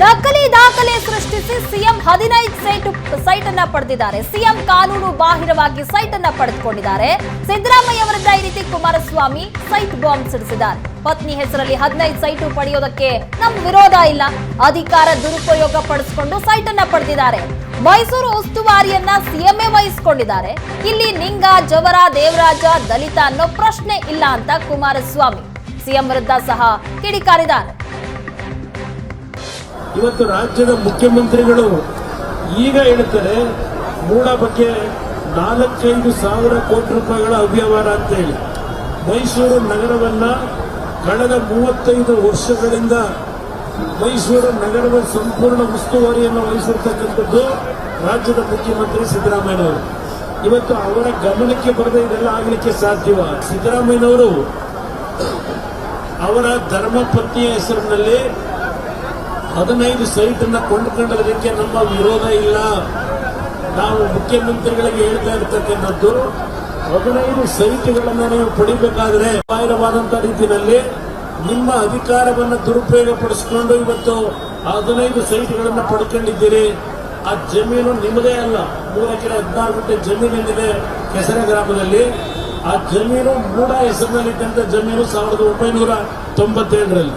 ನಕಲಿ ದಾಖಲೆ ಸೃಷ್ಟಿಸಿ ಸಿಎಂ ಹದಿನೈದು ಸೈಟ್ ಸೈಟ್ ಅನ್ನ ಪಡೆದಿದ್ದಾರೆ. ಸಿಎಂ ಕಾನೂನು ಬಾಹಿರವಾಗಿ ಸೈಟ್ ಅನ್ನ ಪಡೆದುಕೊಂಡಿದ್ದಾರೆ. ಸಿದ್ದರಾಮಯ್ಯ ಅವರಿಂದ ಈ ರೀತಿ ಕುಮಾರಸ್ವಾಮಿ ಸೈಟ್ ಬಾಂಬ್ ಸಿಡಿಸಿದ್ದಾರೆ. ಪತ್ನಿ ಹೆಸರಲ್ಲಿ ಹದಿನೈದು ಸೈಟು ಪಡೆಯೋದಕ್ಕೆ ನಮ್ ವಿರೋಧ ಇಲ್ಲ. ಅಧಿಕಾರ ದುರುಪಯೋಗ ಪಡಿಸಿಕೊಂಡು ಸೈಟ್ ಅನ್ನ ಪಡೆದಿದ್ದಾರೆ. ಮೈಸೂರು ಉಸ್ತುವಾರಿಯನ್ನ ಸಿಎಂಎ ವಹಿಸಿಕೊಂಡಿದ್ದಾರೆ. ಇಲ್ಲಿ ನಿಂಗ, ಜವರ, ದೇವರಾಜ, ದಲಿತ ಅನ್ನೋ ಪ್ರಶ್ನೆ ಇಲ್ಲ ಅಂತ ಕುಮಾರಸ್ವಾಮಿ. ಸಿಎಂ ವಿರುದ್ಧ ಸಹ ಕಿಡಿಕಾರಿದ್ದಾರೆ. ಇವತ್ತು ರಾಜ್ಯದ ಮುಖ್ಯಮಂತ್ರಿಗಳು ಈಗ ಹೇಳ್ತಾರೆ ಮೂಡ ಬಗ್ಗೆ ನಾಲ್ಕೈದು ಸಾವಿರ ಕೋಟಿ ರೂಪಾಯಿಗಳ ಅವ್ಯವಹಾರ ಅಂತ ಹೇಳಿ. ಮೈಸೂರು ನಗರವನ್ನ ಕಳೆದ ಮೂವತ್ತೈದು ವರ್ಷಗಳಿಂದ ಮೈಸೂರು ನಗರದ ಸಂಪೂರ್ಣ ಉಸ್ತುವಾರಿಯನ್ನು ವಹಿಸಿರ್ತಕ್ಕಂಥದ್ದು ರಾಜ್ಯದ ಮುಖ್ಯಮಂತ್ರಿ ಸಿದ್ದರಾಮಯ್ಯನವರು. ಇವತ್ತು ಅವರ ಗಮನಕ್ಕೆ ಬರದೆ ಇದೆಲ್ಲ ಆಗಲಿಕ್ಕೆ ಸಾಧ್ಯವ. ಸಿದ್ದರಾಮಯ್ಯನವರು ಅವರ ಧರ್ಮಪತ್ನಿಯ ಹೆಸರಿನಲ್ಲಿ ಹದಿನೈದು ಸೈಟ್ ಅನ್ನ ಕೊಂಡುಕೊಂಡದಕ್ಕೆ ನಮ್ಮ ವಿರೋಧ ಇಲ್ಲ. ನಾವು ಮುಖ್ಯಮಂತ್ರಿಗಳಿಗೆ ಹೇಳ್ತಾ ಇರ್ತಕ್ಕಂಥದ್ದು, ಹದಿನೈದು ಸೈಟ್ಗಳನ್ನ ನೀವು ಪಡಿಬೇಕಾದ್ರೆ ಬಾಹಿರವಾದಂತ ರೀತಿಯಲ್ಲಿ ನಿಮ್ಮ ಅಧಿಕಾರವನ್ನು ದುರುಪಯೋಗ ಪಡಿಸಿಕೊಂಡು ಇವತ್ತು ಹದಿನೈದು ಸೈಟ್ಗಳನ್ನ ಪಡ್ಕೊಂಡಿದ್ದೀರಿ. ಆ ಜಮೀನು ನಿಮ್ಮದೇ ಅಲ್ಲ. ಮೂರು ಎಕರೆ ಹದಿನಾರು ಗಂಟೆ ಜಮೀನಿದೆ ಕೆಸರೆ ಗ್ರಾಮದಲ್ಲಿ. ಆ ಜಮೀನು ಮೂಡ ಹೆಸರಿನಲ್ಲಿದ್ದಂಥ ಜಮೀನು ಸಾವಿರದ ಒಂಬೈನೂರ ತೊಂಬತ್ತೇಳರಲ್ಲಿ.